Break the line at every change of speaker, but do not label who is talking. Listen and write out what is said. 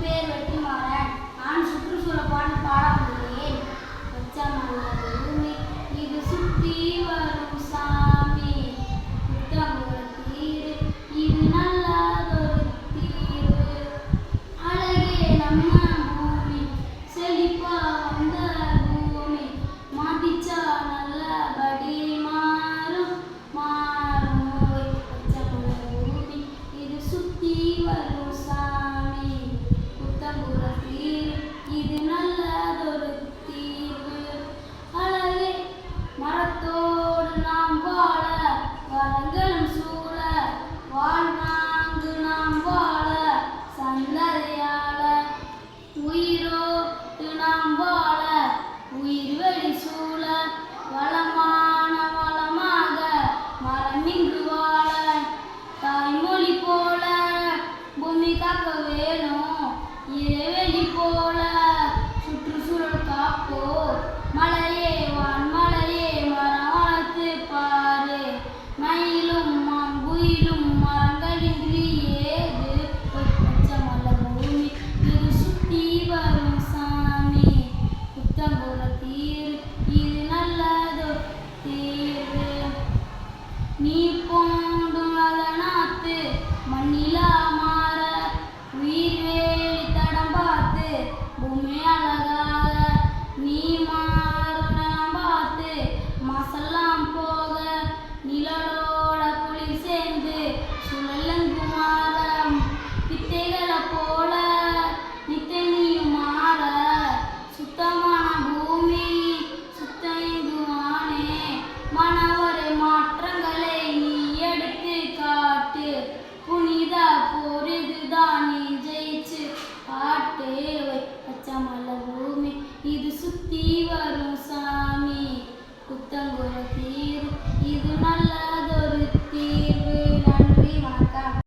Pedro. வேணும். இறைவெளி போல சுற்றுச்சூழல் காப்போ. மலையே வான் மலையே மரமானத்து பாரு. மயிலும் மான் குயிலும் மரங்களின்றி ஏது? பச்சமல பூமி இது சுத்தி வரும் சாமி. புத்தம்புற தீர் இது நல்லதோ தீர்வு நீ போ